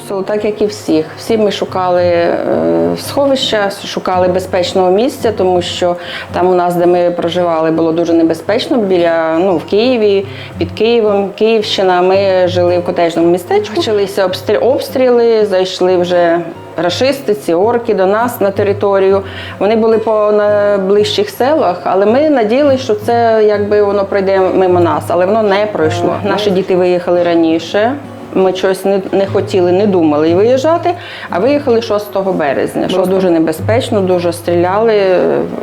примусило, так як і всіх. Всі ми шукали е, сховища, шукали безпечного місця, тому що там у нас, де ми проживали, було дуже небезпечно. Біля ну в Києві, під Києвом, Київщина. Ми жили в котежному містечку. Почалися обстрі- обстріли, зайшли вже. Рашисти, ці орки до нас на територію. Вони були по найближчих селах, але ми надіялися, що це якби воно пройде мимо нас, але воно не пройшло. Наші діти виїхали раніше. Ми щось не, не хотіли, не думали виїжджати, а виїхали 6 березня. Що дуже небезпечно, дуже стріляли,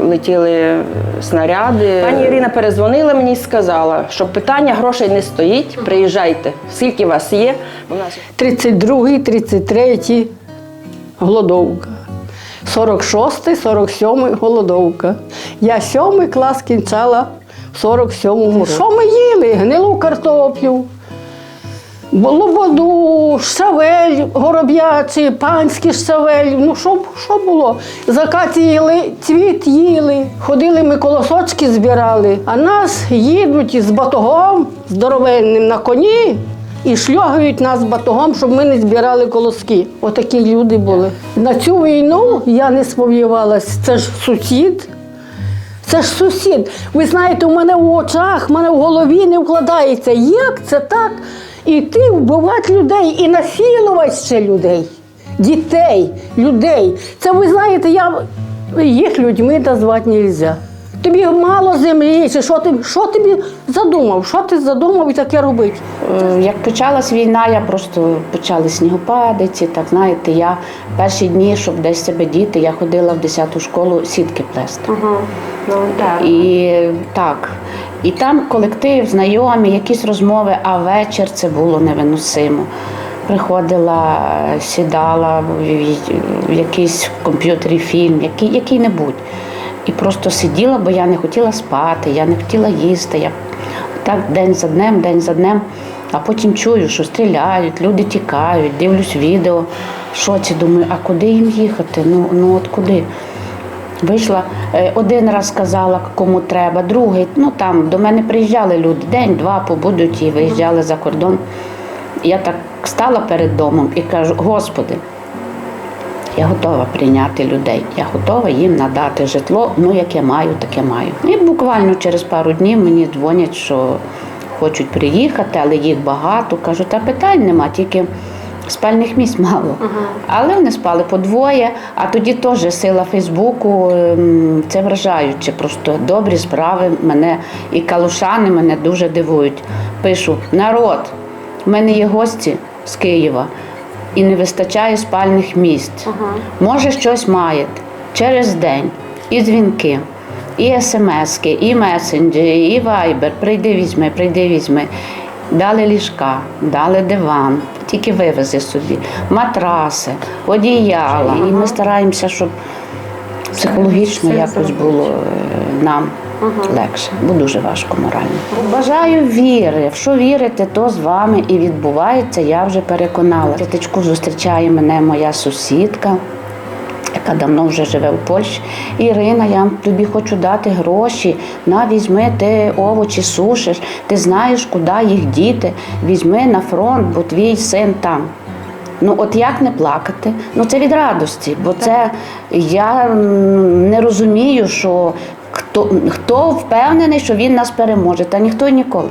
летіли снаряди. Пані Ірина перезвонила мені і сказала, що питання грошей не стоїть. Приїжджайте, скільки вас є. У нас 32-й, 33-й голодовка. 46-й, 47-й голодовка. Я сьомий клас кінчала в 47-му. Що ми їли? Гнилу картоплю, лободу, шавель гороб'ячий, панський шавель. Ну що, що було? Закат їли, цвіт їли, ходили ми колосочки збирали, а нас їдуть із батогом здоровенним на коні. І шльогають нас батогом, щоб ми не збирали колоски. Отакі люди були. На цю війну я не сподівалася. Це ж сусід. Це ж сусід. Ви знаєте, у мене в очах, в мене в голові не вкладається. Як це так? Іти вбивати людей і насилувати ще людей, дітей, людей. Це ви знаєте, я їх людьми назвати не можна. Тобі мало землі, чи що ти що тобі задумав? Що ти задумав і таке робити? Е, Як почалась війна, я просто почали снігопади, ці, так знаєте, я перші дні, щоб десь себе діти, я ходила в 10-ту школу сітки плести. І так. І там колектив, знайомі, якісь розмови, а вечір це було невиносимо. Приходила, сідала в, якийсь комп'ютері фільм, який, який-небудь. І просто сиділа, бо я не хотіла спати, я не хотіла їсти. Я так день за днем, день за днем. А потім чую, що стріляють, люди тікають, дивлюсь відео. Що це думаю, а куди їм їхати? Ну, ну от куди? Вийшла е, один раз сказала, кому треба, другий. Ну там до мене приїжджали люди, день-два побудуть і виїжджали за кордон. Я так стала перед домом і кажу: Господи, я готова прийняти людей, я готова їм надати житло, ну яке маю, таке маю. І буквально через пару днів мені дзвонять, що хочуть приїхати, але їх багато. Кажу, та питань нема, тільки спальних місць мало. Але вони спали по двоє, а тоді теж сила Фейсбуку, ем, це вражаюче. Просто добрі справи мене і калушани мене дуже дивують. Пишу: народ, в мене є гості з Києва і не вистачає спальних місць. Може, щось маєте через день, і дзвінки, і смски, і месенджери, і вайбер. Прийди візьми, прийди візьми. Дали ліжка, дали диван, тільки вивези собі, матраси, одіяла. І ми стараємося, щоб психологічно якось було е, нам легше, бо дуже важко морально. Бажаю віри. В що вірите, то з вами і відбувається. Я вже переконала. Тетечку зустрічає мене моя сусідка. Яка давно вже живе в Польщі. Ірина, я тобі хочу дати гроші. На візьми, ти овочі сушиш, ти знаєш, куди їх діти. Візьми на фронт, бо твій син там. Ну от як не плакати? Ну це від радості, бо це я не розумію, що хто, хто впевнений, що він нас переможе, та ніхто ніколи.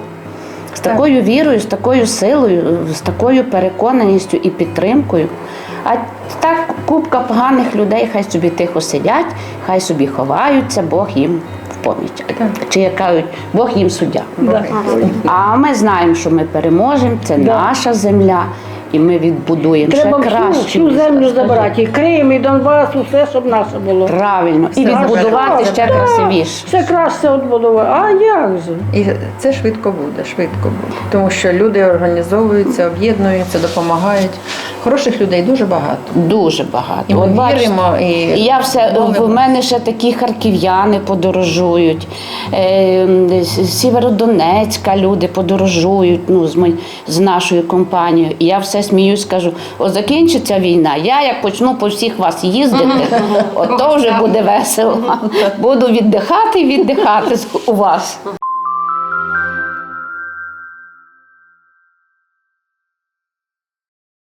З такою вірою, з такою силою, з такою переконаністю і підтримкою. А так купка поганих людей хай собі тихо сидять, хай собі ховаються, Бог їм в поміч. Чи як кажуть, Бог їм суддя. А ми знаємо, що ми переможемо, це наша земля, і ми відбудуємо Треба ще всю, краще. всю землю забирати. І Крим, і Донбас, усе, щоб наше було. Правильно, і відбудувати ще красивіше. Все краще відбудувати. А як же? І це швидко буде, швидко буде. Тому що люди організовуються, об'єднуються, допомагають. Хороших людей дуже багато. Дуже багато. І ми От бачите, віримо, і І я все в мене ще такі харків'яни подорожують, е, з Сєвєродонецька люди подорожують ну, з, мой- з нашою компанією. І я все сміюсь, кажу: о, закінчиться війна. Я як почну по всіх вас їздити, от то вже буде весело. Буду віддихати віддихати у вас.